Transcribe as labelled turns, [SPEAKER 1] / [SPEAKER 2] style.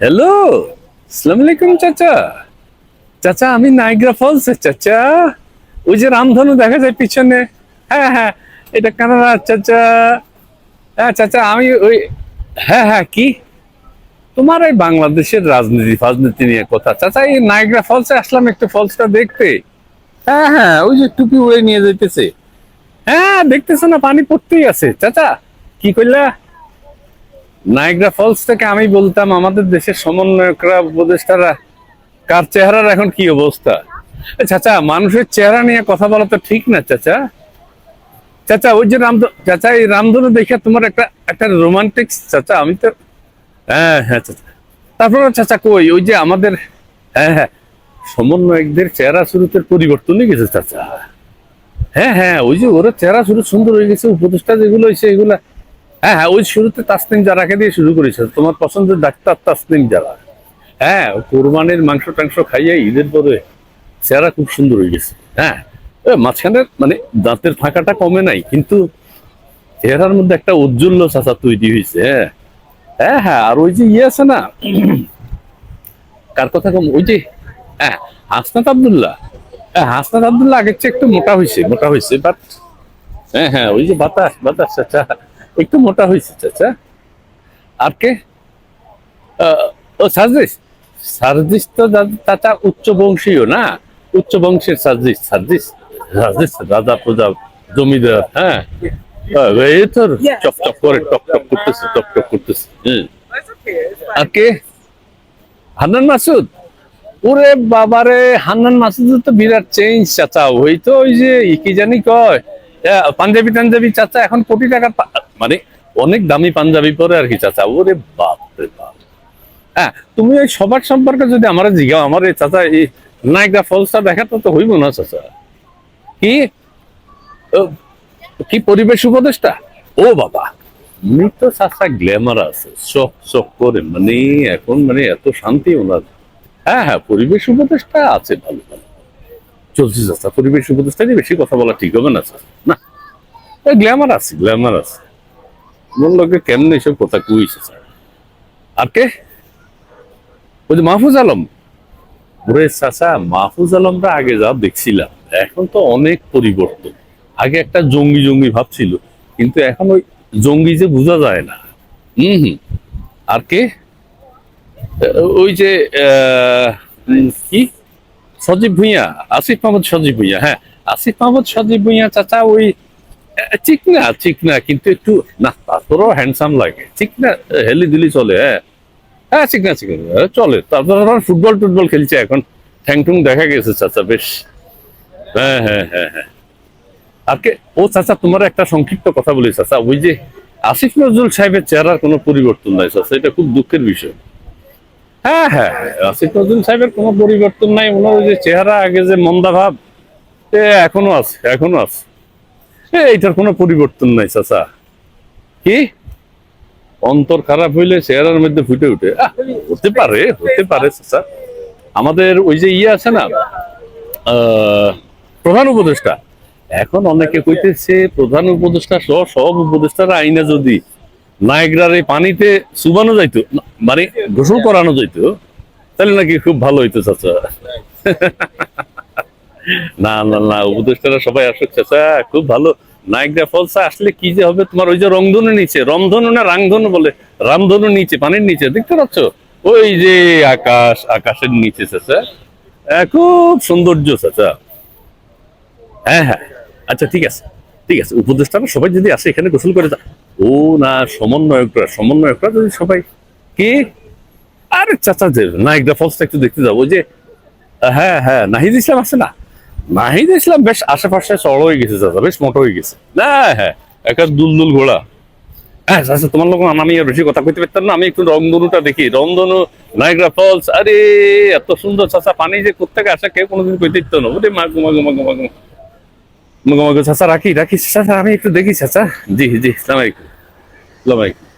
[SPEAKER 1] Hello আসসালামু আলাইকুম চাচা চাচা আমি নাইগ্রা ফলস চাচা ওই যে রামধনু দেখা যায় পিছনে। হ্যাঁ হ্যাঁ এটা কানাডা চাচা হ্যাঁ চাচা আমি ওই হ্যাঁ হ্যাঁ কি? তোমার এই বাংলাদেশের রাজনীতি, ফাজনীতি নিয়ে কথা। চাচা এই নাইগ্রা ফলসে আসলাম একটু ফলসটা দেখতে। হ্যাঁ হ্যাঁ ওই যে টুপি উড়ে নিয়ে যাইতেছে। হ্যাঁ দেখতেছো না, পানি পড়তেই আছে। চাচা কি করলা নাইগ্রা ফলস থেকে আমি বলতাম, আমাদের দেশের সমন্বয়করা, উপদেষ্টারা, কার চেহারার এখন কি অবস্থা? চাচা, মানুষের চেহারা নিয়ে কথা বলা তো ঠিক না, চাচা। চাচা, ওই যে রাম চাচা, এই রামধনু দেখে তোমার একটা একটা রোমান্টিক চাচা, আমি তো হ্যাঁ হ্যাঁ চাচা। তারপরে চাচা কই, ওই যে আমাদের হ্যাঁ হ্যাঁ সমন্বয়কদের চেহারা শুরুতে পরিবর্তন হয়ে গেছে, চাচা। হ্যাঁ হ্যাঁ ওই যে ওরা চেহারা শুরু সুন্দর হয়ে গেছে, উপদেষ্টা যেগুলো হয়েছে, এগুলা হ্যাঁ হ্যাঁ ওই শুরুতে তাসনিম জারাকে দিয়ে শুরু করেছে। তোমার পছন্দের ডাক্তার তাসনিম জারা। হ্যাঁ কোরবানির মাংস টাংস খাইয়ে ঈদের পরে চেহারা খুব সুন্দর হয়ে গেছে। হ্যাঁ মাঝখানে মানে দাঁতের ফাঁকাটা কমে নাই, কিন্তু চেহারার মধ্যে একটা উজ্জ্বল চাচা তৈরি হয়েছে হ্যাঁ। হ্যাঁ হ্যাঁ আর ওই যে ইয়ে আছে না, কার কথা কম, ওই যে হ্যাঁ হাসনাত আবদুল্লাহ। হ্যাঁ হাসনাত আবদুল্লাহ আগের চেয়ে একটু মোটা হয়েছে মোটা হয়েছে বাট হ্যাঁ হ্যাঁ ওই যে বাতাস বাতাস, চাচা। একটু মোটা হয়েছে, চাচা। আর কে? ও সার্জিস। সার্জিস তো চাচা উচ্চ বংশীয় না? উচ্চ বংশের সার্জিস সার্জিস। সার্জিস, রাজা প্রজা, জমিদার হ্যাঁ? এই তো করে টক টক করতেছে টক টক করতেছে হ্যাঁ
[SPEAKER 2] fine.
[SPEAKER 1] আর কে? হান্নান মাসুদ। ওরে বাবারে, হান্নান মাসুদ তো বিরাট চেঞ্জ চাচা। ওই তো ওই যে কি জানি কয়? পাঞ্জাবি টাঞ্জাবি চাচা, এখন কোটি টাকার পা- মানে অনেক দামি পাঞ্জাবি পরে আর কি চাচা। ওরে বাপ রে বাপ। হ্যাঁ তুমি ওই সবার সম্পর্কে যদি আমার জিগাও, আমার এই চাচা, এই নায়িকা ফলসটা দেখাতে তো হইব না চাচা। কি? কি পরিবেশ উপদেষ্টা? ও বাবা, উনি তো চাচা গ্ল্যামার আছে চক চক করে মানে এখন মানে এত শান্তি ওনার। হ্যাঁ হ্যাঁ পরিবেশ উপদেষ্টা আছে ভালো ভালো। চলছে পরিবেশ উপদেষ্টা নিয়ে বেশি কথা বলা ঠিক হবে না চাচা না। গ্ল্যামার আছে গ্ল্যামার আছে। মন লোকে এইসব কথা কুইছে, স্যার? আর কে? ওই যে মাহফুজ আলম। ওরে মাহফুজ আলমরা আগে যা দেখছিলাম, এখন তো অনেক পরিবর্তন। আগে একটা জঙ্গি জঙ্গি ভাব ছিল, কিন্তু এখন ওই জঙ্গি যে বোঝা যায় না। হম হম। আর কে? ওই যে কি? সজীব ভুঁইয়া আসিফ মাহমুদ সজীব ভুঁইয়া হ্যাঁ। আসিফ মাহমুদ সজীব ভুঁইয়া চাচা ওই আহ, চিকনা চিকনা কিন্তু একটু না তারপরও হ্যান্ডসাম লাগে। চিকনা আহ, হেলি দিলি চলে হ্যাঁ। হ্যাঁ চিকনা চিকনা আহ, চলে। তারপর ফুটবল টুটবল খেলছে এখন। ঠ্যাং টুং দেখা গেছে চাচা বেশ। হ্যাঁ হ্যাঁ হ্যাঁ হ্যাঁ। আর কে ও চাচা তোমার একটা সংক্ষিপ্ত কথা বলি চাচা। ওই যে আসিফ নজরুল সাহেবের চেহারার কোনো পরিবর্তন নাই চাচা এটা খুব দুঃখের বিষয়। হ্যাঁ হ্যাঁ। আসিফ নজরুল সাহেবের কোনো পরিবর্তন নাই। ওনার যে চেহারা, আগে যে মন্দা ভাব এ এখনও আছে এখনও আছে। এইটার কোনো পরিবর্তন নাই, চাচা। কি? অন্তর খারাপ হইলে চেহারার মধ্যে ফুটে উঠে। হতে পারে হতে পারে, চাচা। আমাদের ওই যে ইয়ে আছে না প্রধান উপদেষ্টা। এখন অনেকে কইতেছে, প্রধান উপদেষ্টা সহ, সব উপদেষ্টারা আইনে যদি নায়করার এই পানিতে চুবানো যাইতো মানে গোসল করানো যাইতো তাহলে নাকি খুব ভালো হইতো চাচা। না না না উপদেষ্টারা সবাই আসুক চাচা খুব ভালো। নায়করা ফলসা আসলে কি যে হবে তোমার ওই যে রংধনু নিচে রংধনু না রাংধনু বলে রামধনু নিচে পানির নিচে দেখতে পাচ্ছ? ওই যে আকাশ আকাশের নিচে চাচা। খুব সৌন্দর্য চাচা। হ্যাঁ হ্যাঁ। আচ্ছা ঠিক আছে ঠিক আছে। উপদেষ্টারা সবাই যদি আসে এখানে গোসল করে যা- ও না, সমন্বয়করা সমন্বয়করা যদি সবাই কে? আরে চাচা যে নায়করা ফলসটা একটু দেখতে যাব যে হ্যাঁ হ্যাঁ নাহিদ ইসলাম আছে না? নাহিদ ইসলাম বেশ আশেপাশে চড় হয়ে গেছে চাচা, বেশ মোটো হয়ে গেছে। না হ্যাঁ একটা দুলদুল ঘোড়া। হ্যাঁ চাচা, তোমার লোক আমি আর বেশি কথা কইতে পারতাম না, আমি একটু রংধনুটা দেখি, রংধনু নায়গ্রা ফলস আরে, এত সুন্দর চাচা, পানি যে কোথেকে আসে, কেউ কোনোদিন কইতে দিত না, ওরে মা গুমা গুমা গুমা গুমা মগো মগো, চাচা, রাখি রাখি, চাচা, আমি একটু দেখি, চাচা। জি জি, সালাম আলাইকুম সালাম আলাইকুম